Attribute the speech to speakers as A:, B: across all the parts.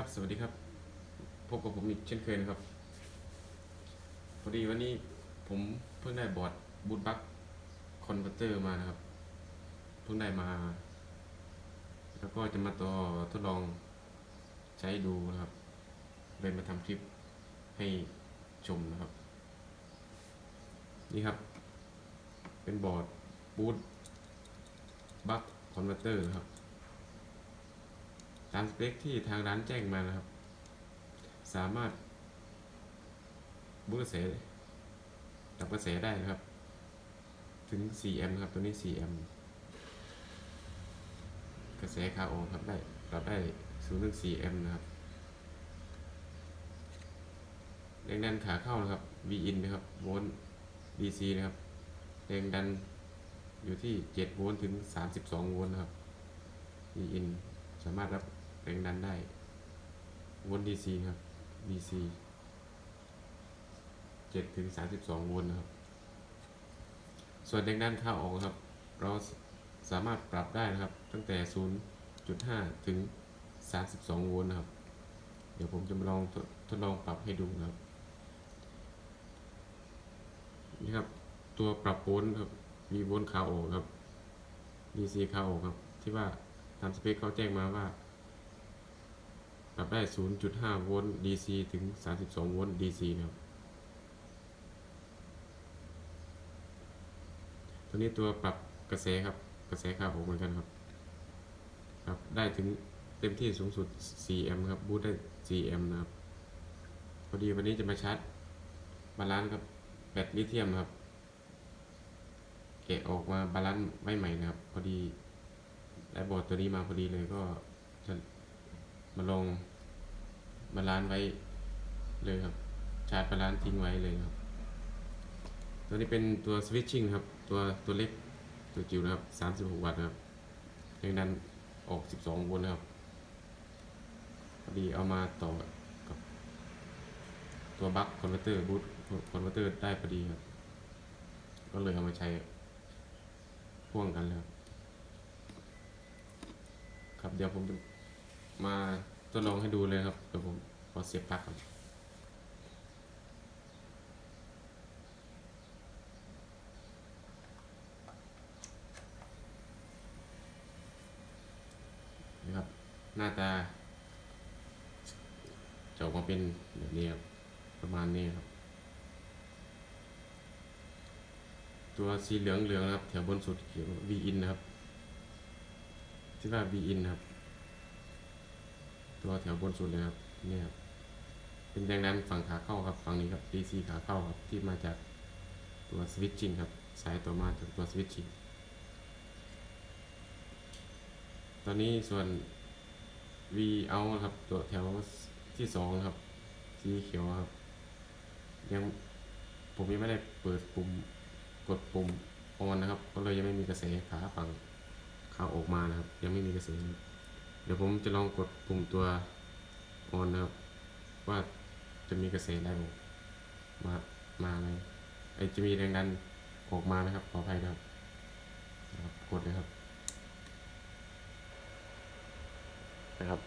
A: ครับ สวัสดีครับ พบกับผมอีกเช่นเคยนะครับ พอดีวันนี้ผมเพิ่งได้บอร์ดบูทบัคคอนเวอร์เตอร์มานะครับ เพิ่งได้มา แล้วก็จะมาต่อทดลองใช้ดูนะครับ เลยมาทำคลิปให้ชมนะครับ นี่ครับ เป็นบอร์ดบูทบัคคอนเวอร์เตอร์นะครับ ตามสเปคที่ทางร้านแจ้งมานะครับ สามารถบูตกระแสดับกระแสได้นะครับ ถึง 4 แอมป์ครับ ตัวนี้ 4 แอมป์กระแสขาออกครับได้รับได้0ถึง4แอมป์นะครับแรงดันขาเข้านะครับ V in นะครับ โวลต์ DC นะครับ แรงดันอยู่ที่ 7 โวลต์ถึง 32 โวลต์นะครับ V in สามารถรับ แรงดันได้วลต์ DC ครับ DC 7ถึง32โวลต์นะครับ ส่วนแรงดันข้าออกครับ เราสามารถปรับได้นะครับ ตั้งแต่0.5ถึง32โวลต์นะครับ เดี๋ยวผมจะมาลองทดลองปรับให้ดูนะครับ นี่ครับ ตัวปรับโวลต์ครับ มีโวลต์ขาออกครับ DC ขาออกครับ ที่ว่าตามสเปคเขาแจ้งมาว่า ปรับได้ 0.5 โวลต์ DC ถึง 32 โวลต์ DC นะครับ ตัวนี้ตัวปรับกระแสครับ กระแสขาออกเหมือนกันครับ ครับ ได้ถึงเต็มที่สูงสุด 4 แอมป์ครับ บูตได้ 4 แอมป์นะครับ พอดีวันนี้จะมาชาร์จบาลานซ์ครับ แบตลิเธียมครับ แกะออกมาบาลานซ์ไว้ใหม่นะครับ พอดีได้บอร์ดตัวนี้มาพอดีเลยก็จะ มาลองบาลานไว้เลยครับ ชาร์จบาลานทิ้งไว้เลยครับ ตัวนี้เป็นตัวสวิตชิ่งครับ ตัวตัวเล็กตัวจิ๋วนะครับ 36 วัตต์ครับแรงดันออก 12 โวลต์นะครับพอดีเอามาต่อกับตัวบัคคอนเวอร์เตอร์บูตคอนเวอร์เตอร์ได้พอดีครับ ก็เลยเอามาใช้พ่วงกันแล้วครับเดี๋ยวผมจะ มาทดลองให้ดูเลยครับเดี๋ยวผมขอเสียบปลั๊กก่อนนะครับหน้าตาจะออกมาเป็นแบบนี้ครับประมาณนี้ครับ ตัวสีเหลืองเหลืองๆนะครับ แถวบนสุดเขียว V in นะครับที่ว่า V in นะครับ ตัวแถวบนสุดเลยครับเนี่ยครับเป็นแรงดันฝั่งขาเข้าครับฝั่งนี้ครับ DC ขาเข้าครับที่มาจากตัวสวิตชิ่งครับสายต่อมาจากตัวสวิตชิ่งตอนนี้ส่วน V out ครับตัวแถวที่สองครับสีเขียวครับ ยังผมยังไม่ได้เปิดปุ่มกดปุ่ม on นนะครับ ก็เลยยังไม่มีกระแสขาฝั่งขาออกมานะครับ ยังไม่มีกระแสนะ ดี๋ยวผมจะลองกดปุ่มตัว on นะครับ ว่าจะมีกระแสได้ออกมามาไหมไอจะมีแรงดันออกมาไหมครับ ขออภัยนะครับกดเลยครับ นะครับ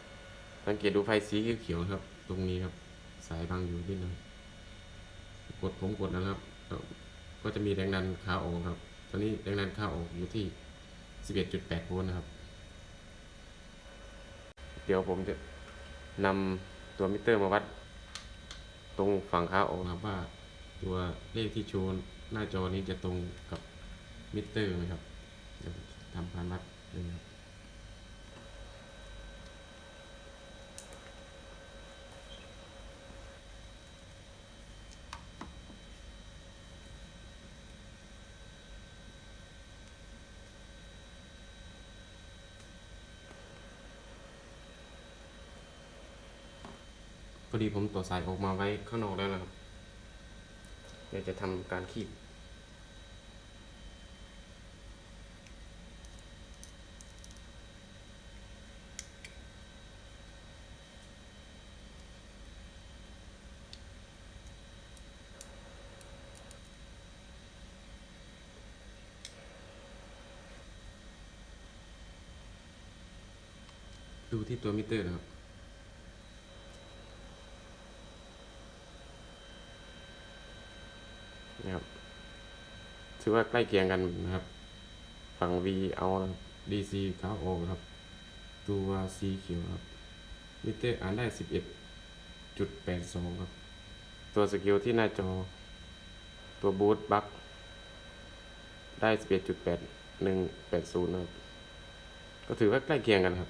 A: สังเกตดูไฟสีเขียวๆครับ ตรงนี้ครับ สายบังอยู่นิดหนึงกดผมกดนะครับ ก็จะมีแรงดันขาออกครับ ตอนนี้แรงดันขาออกอยู่ที่ 11.8 โวลต์นะครับ ดี๋ยวผมจะนำตัวมิเตอร์มาวัด ตรงฝั่งขาออกนะครับว่า ตัวเลขที่โชว์หน้าจอนี้จะตรงกับมิเตอร์ไหมครับเดี๋ยวทำการวัดเลยนะครับ ดีผมต่อสายออกมาไว้ข้างนอกแล้วนะครับ เดี๋ยวจะทำการคีบดูที่ตัวมิเตอร์นะครับ นะครับ ถือว่าใกล้เคียงกันนะครับ ฝั่ง V เอา DC ขาวออกครับ ตัว C เขียวครับ มิเตอร์อ่านได้ 11.82 ครับ ตัวสกิลที่หน้าจอ ตัวบูทบัคได้ 11.8180 นะครับ ก็ถือว่าใกล้เคียงกันครับ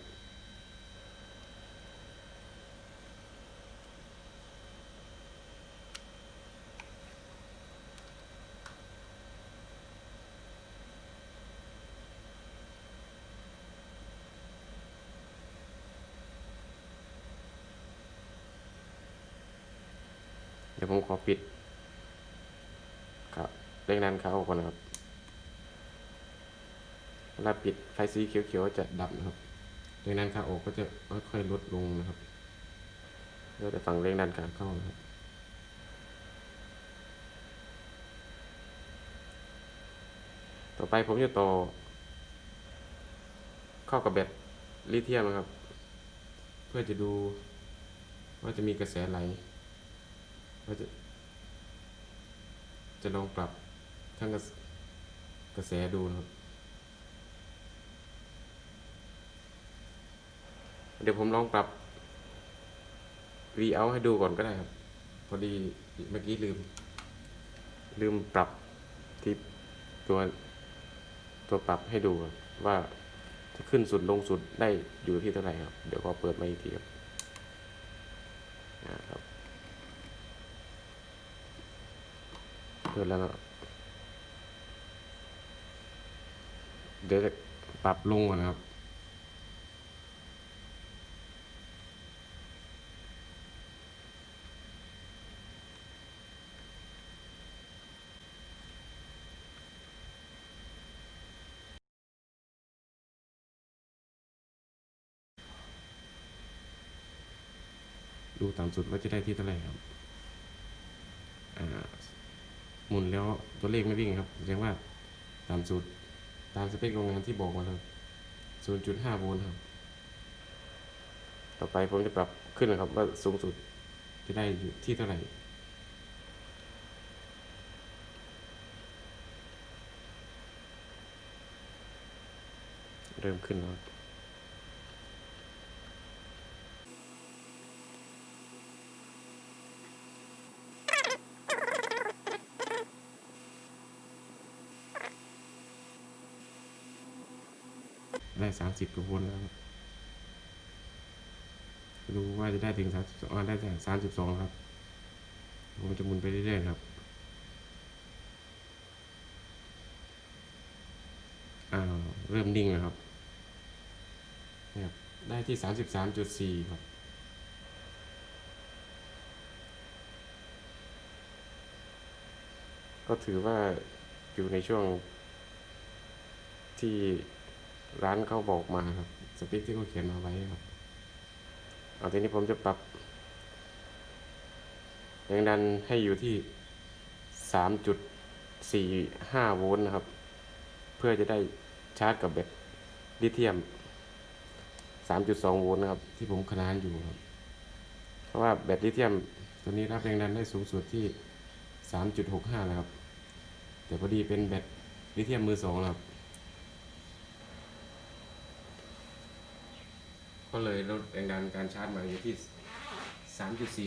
A: เดี๋ยวผมขอปิด ครับ เร่งดันเขาออกก่อนนะครับเวลาปิดไฟสีเขียวๆจะดับนะครับเร่งดันขาออกก็จะค่อยๆลดลงนะครับแล้วแต่ฝั่งเร่งดันขาเข้านะครับต่อไปผมจะต่อ เข้ากับแบตลิเธียมนะครับ เพื่อจะดูว่าจะมีกระแสไหลว่าจะจะลองปรับ ทั้งกระแสกระแสดูนะครับ เดี๋ยวผมลองปรับ V out ให้ดูก่อนก็ได้ครับ พอดีเมื่อกี้ลืม ลืมปรับที่ตัวตัวปรับให้ดูว่าจะขึ้นสุดลงสุดได้อยู่ที่เท่าไหร่ครับ เดี๋ยวขอเปิดมาอีกทีครับอ่าครับเปิดแล้วนะ เดี๋ยวจะปรับลงก่อนนะครับ ดูต่ำสุดว่าจะได้ที่เท่าไหร่ครับหมุนแล้วตัวเลขไม่วิ่งครับแสดงว่าตามสูตร ตามสเปคโรงงานที่บอกมาครับ0.5 โวลต์ครับ ต่อไปผมจะปรับขึ้นนะครับ ว่าสูงสุดจะได้อยู่ที่เท่าไหร่ เริ่มขึ้นแล้ว ครับได้30กว่าโวลต์แล้วครับดูว่าจะได้ถึง32อ่าได้แต่32ครับ ผมจะหมุนไปเรื่อยๆครับอ้าวเริ่มนิ่งแล้วครับเนี่ยครับได้ที่33.4ครับก็ถือว่าอยู่ในช่วงที่ ร้านเขาบอกมาครับสเปคที่เขาเขียนมาไว้ครับเอาทีนี้ผมจะปรับแรงดันให้อยู่ที่3.45โวลต์นะครับ เพื่อจะได้ชาร์จกับแบตลิเธียม3.2โวลต์นะครับ ที่ผมขนานอยู่ครับ เพราะว่าแบตลิเธียมตัวนี้รับแรงดันได้สูงสุดที่3.65นะครับ แต่พอดีเป็นแบตลิเธียมมือสองครับ ก็เลยลดแรงดันการชาร์จมาอยู่ที่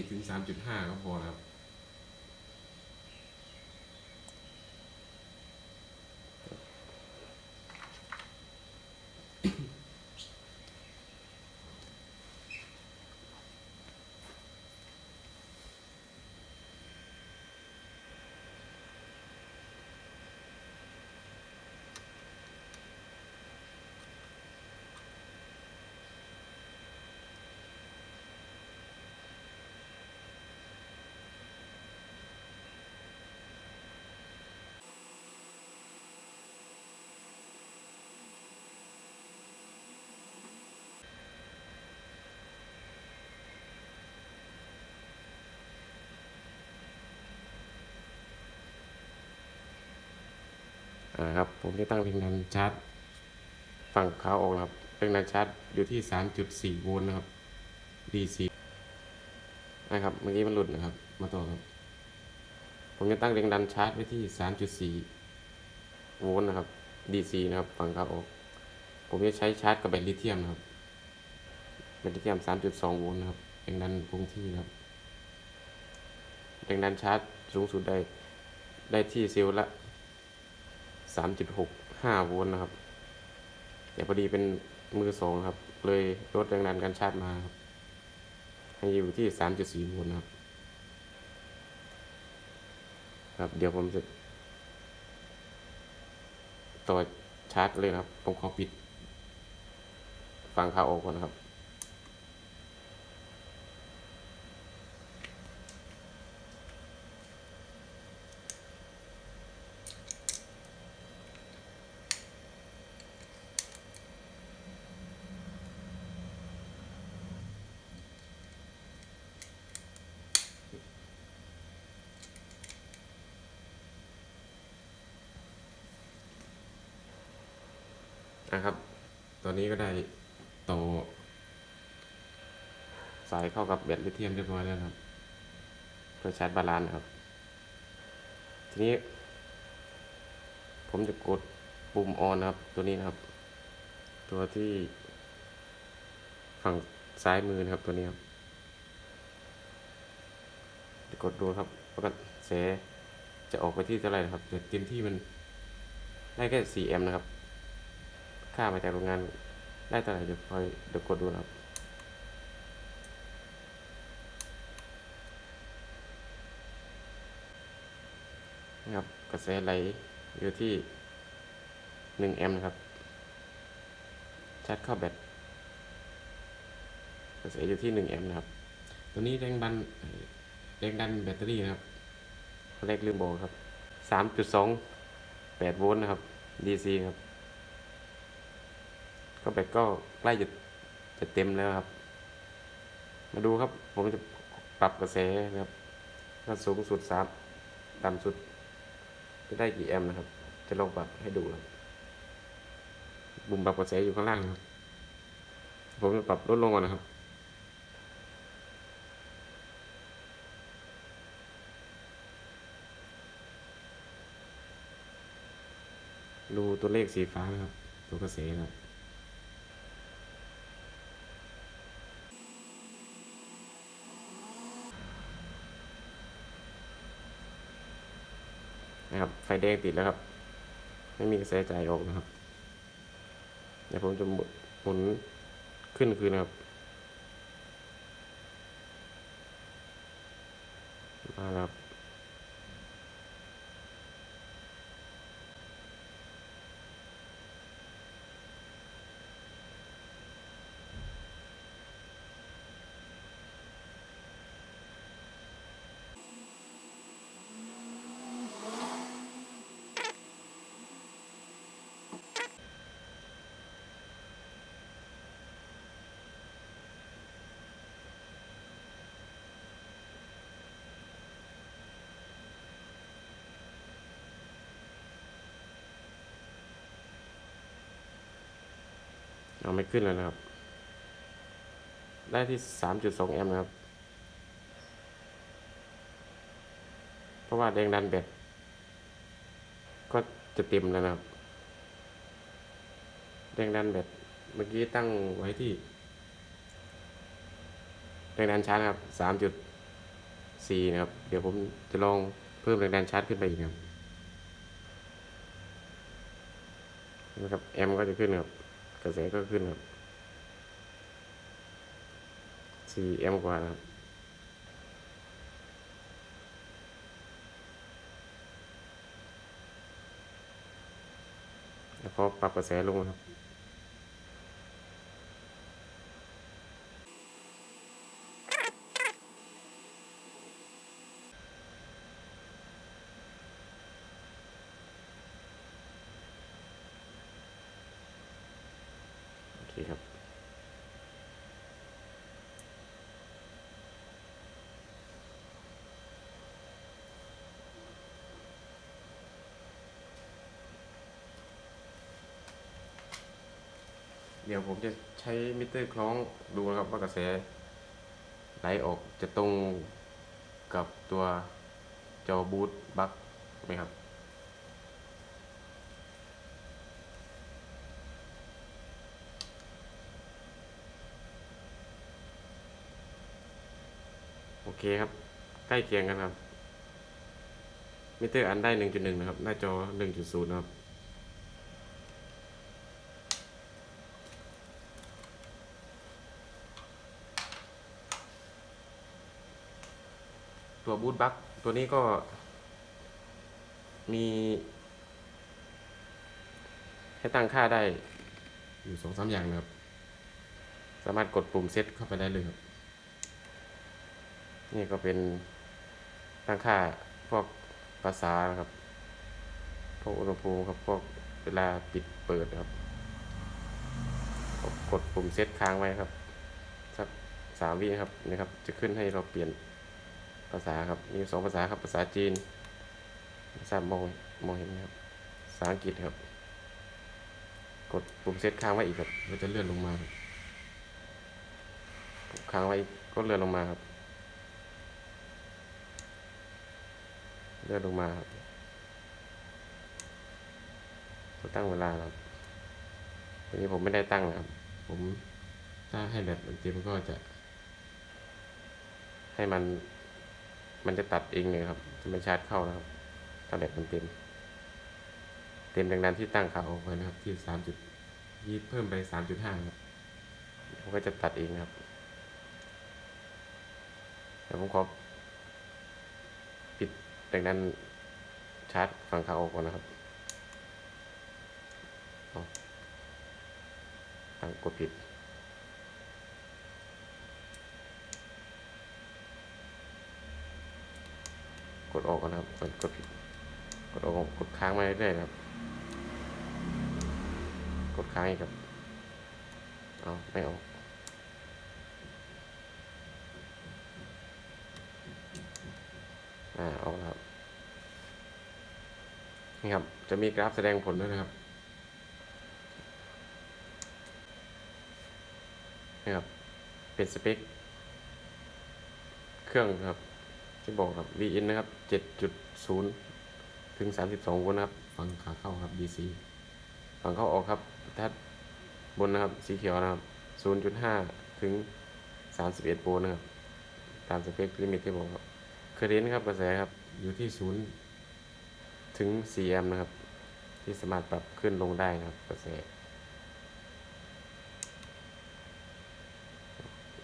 A: 3.4 ถึง 3.5 ก็พอครับ อ่าครับผมจะตั้งแรงดันชาร์จฝั่งขาออกนะครับแรงดันชาร์จอยู่ที่ 3.4 โวลต์นะครับ DC นะครับเมื่อกี้มันหลุดนะครับ มาต่อครับ ผมจะตั้งแรงดันชาร์จไว้ที่ 3.4 โวลต์นะครับ DC นะครับฝั่งขาออก ผมจะใช้ชาร์จกับแบตลิเธียมนะครับแบตลิเธียม 3.2 โวลต์นะครับแรงดันคงที่นะครับแรงดันชาร์จสูงสุดได้ได้ที่เซลล์ละ 3.65โวลต์นะครับ แต่พอดีเป็นมือสองครับ เลยลดแรงดันการชาร์จมาครับ ให้อยู่ที่3.4โวลต์นะครับ ครับ เดี๋ยวผมจะต่อชาร์จเลยนะครับ ผมขอปิดฟังข่าวออกก่อนครับ นะครับ ตอนนี้ก็ได้ต่อสายเข้ากับแบตลิเธียมเรียบร้อยแล้วครับเพื่อชาร์จบาลานซ์ครับ ทีนี้ ผมจะกดปุ่มออนครับ ตัวนี้นะครับ ตัวที่ฝั่งซ้ายมือนะครับตัวนี้ครับจะกดดูครับแล้วก็แสจะออกไปที่เท่าไหร่นะครับเต็มที่มันได้แค่ 4 แอมป์นะครับ ค่ามาจากโรงงานได้เท่าไหร่เดี๋ยวคอยเดี๋ยวกดดูนะครับนะครับกระแสไหลอยู่ที่หนึ่งแอมป์นะครับชาร์จเข้าแบตกระแสอยู่ที่หนึ่งแอมป์นะครับ ตัวนี้แรงดันแรงดันแบตเตอรี่นะครับแรกลืมบอกครับสามจุดสองแปดโวลต์นะครับ DC ครับ ก็แบตก็ใกล้จะจะเต็มแล้วครับ มาดูครับ ผมจะปรับกระแสนะครับถ้าสูงสุดสามต่ำสุด จะได้กี่แอมป์นะครับ จะลองปรับให้ดูครับบุ่มปรับกระแสอยู่ข้างล่างครับ ผมจะปรับลดลงก่อนนะครับดูตัวเลขสีฟ้านะครับ ตัวกระแสนะครับ นะครับ ไฟแดงติดแล้วครับ ไม่มีกระแสจ่ายออกนะครับเดี๋ยวผมจะหมุนหมุนขึ้นคืนนะครับ เอาไม่ขึ้นแล้วนะครับ ได้ที่สามจุดสองแอมป์นะครับ เพราะว่าแรงดันแบตก็จะเต็มแล้วนะครับ แรงดันแบตเมื่อกี้ตั้งไว้ที่ แรงดันชาร์จนะครับสามจุดสี่นะครับ เดี๋ยวผมจะลองเพิ่มแรงดันชาร์จขึ้นไปอีกครับนะครับแอมป์ก็จะขึ้นครับ กระแสก็ขึ้นครับสี่แอมกว่านะครับแล้วก็ปรับกระแสลงครับ เดี๋ยวผมจะใช้มิเตอร์คล้องดูนะครับว่ากระแสไหลออกจะตรงกับตัวจอบูทบัคไหมครับ โอเคครับ ใกล้เคียงกันครับ มิเตอร์อันได้ 1.1 นะครับ หน้าจอ 1.0 นะครับ บูทบัคตัวนี้ก็มี ให้ตั้งค่าได้ อยู่สองสามอย่างนะครับ สามารถกดปุ่มเซตเข้าไปได้เลยครับ นี่ก็เป็นตั้งค่าพวกภาษาครับ พวกอุณหภูมิครับ พวกเวลาปิดเปิดครับ กดปุ่มเซตค้างไว้ครับสักสามวิครับนี่ครับ จะขึ้นให้เราเปลี่ยน ภาษาครับ มีสองภาษาครับ ภาษาจีนภาษามองมองเห็นไหมครับ ภาษาอังกฤษครับ กดปุ่มเซตค้างไว้อีกครับมันจะเลื่อนลงมาครับค้างไว้ก็เลื่อนลงมาครับ เลื่อนลงมาครับตัวตั้งเวลาครับทีนี้ผมไม่ได้ตั้งนะครับ ผมถ้าให้แบตมันเต็มก็จะให้มัน มันจะตัดเองเลยครับ จะไม่ชาร์จเข้านะครับ ถ้าแบตมันเต็ม เต็มดังนั้นที่ตั้งขาออกไปนะครับ ที่สามจุดยี่เพิ่มไปสามจุดห้าครับผมก็จะตัดเองครับ เดี๋ยวผมขอปิดดังนั้นชาร์จฝั่งขาออกก่อนนะครับเอาตั้งกดผิดออ กดกดผิดกดออกกดค้างมาเรื่อยๆครับ กดค้างอีกครับเอาไม่ออกอ่าออกแล้วครับนี่ครับ จะมีกราฟแสดงผลด้วยนะครับนี่ครับเป็นสเปค เครื่องครับ ที่บอกครับ VN นะครับ 7.0 ถึง 32 โวลต์นะครับ ฝั่งขาเข้าครับ DC ฝั่งเข้าออกครับทัดบนนะครับ สีเขียวนะครับ 0.5 ถึง 31 โวลต์นะครับ ตามสเปคลิมิตที่บอกครับเคอร์เรนต์ครับกระแสครับ อยู่ที่ 0 ถึง 4 แอมป์นะครับ ที่สามารถปรับขึ้นลงได้นะครับกระแส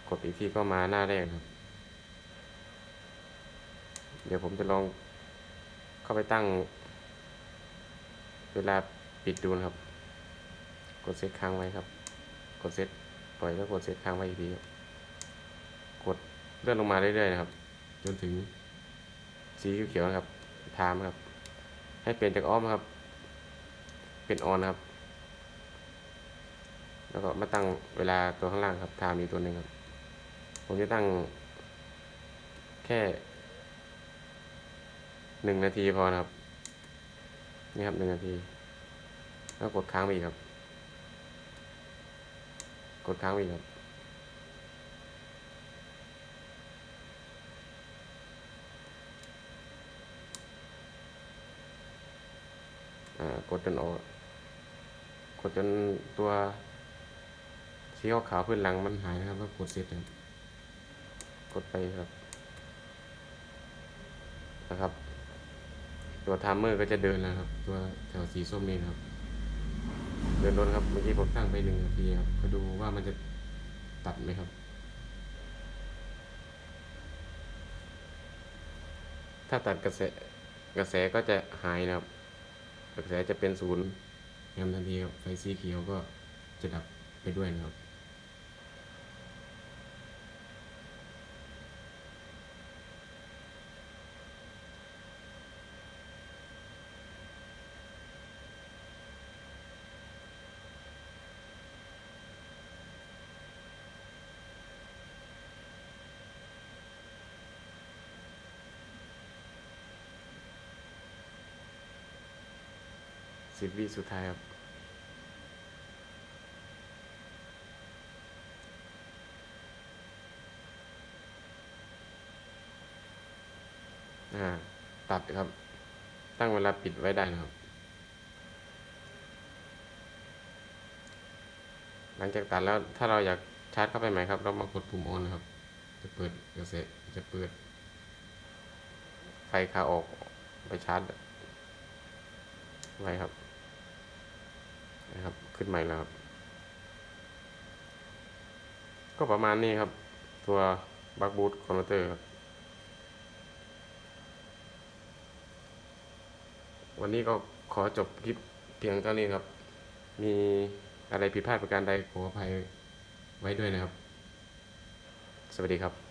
A: กดอีกทีก็มาหน้าแรกครับ เดี๋ยวผมจะลองเข้าไปตั้ง เวลาปิดดูนะครับ กดเซตค้างไว้ครับ กดเซตปล่อยแล้วกดเซตค้างไว้อีกทีครับกดเลื่อนลงมาเรื่อยๆนะครับ จนถึงสีเขียวๆนะครับไทม์ครับ ให้เปลี่ยนจากออฟครับ เป็นออนครับ แล้วก็มาตั้งเวลาตัวข้างล่างครับไทม์อีกตัวหนึ่งครับ ผมจะตั้งแค่ หนึ่งนาทีพอนะครับ นี่ครับหนึ่งนาที แล้วกดค้างไปอีกครับ กดค้างไปอีกครับอ่ากดจนออก กดจนตัวสีขาวๆพื้นหลังมันหายนะครับแล้วกดเสร็จครับกดไปครับนะครับ ตัวไทม์เมอร์ก็จะเดินแล้วครับ ตัวแถวสีส้มนี่ครับ เดินรถครับเมื่อกี้ผมตั้งไปหนึ่งนาทีครับก็ดูว่ามันจะตัดไหมครับ ถ้าตัดกระแสกระแสก็จะหายนะครับ กระแสจะเป็นศูนย์ทันทีครับไฟสีเขียวก็จะดับไปด้วยนะครับ สิบวิสุดท้ายครับ อ่า ตัดครับ ตั้งเวลาปิดไว้ได้นะครับ หลังจากตัดแล้วถ้าเราอยากชาร์จเข้าไปใหม่ครับ เรามากดปุ่มออนนะครับ จะเปิดกระแสจะเปิด ไฟขาออกไปชาร์จไว้ครับ นะครับ ขึ้นใหม่แล้วครับ ก็ประมาณนี้ครับ ตัวบักบูทคอนเวอร์เตอร์ครับ วันนี้ก็ขอจบคลิปเพียงเท่านี้ครับ มีอะไรผิดพลาดประการใดขออภัยไว้ด้วยนะครับ สวัสดีครับ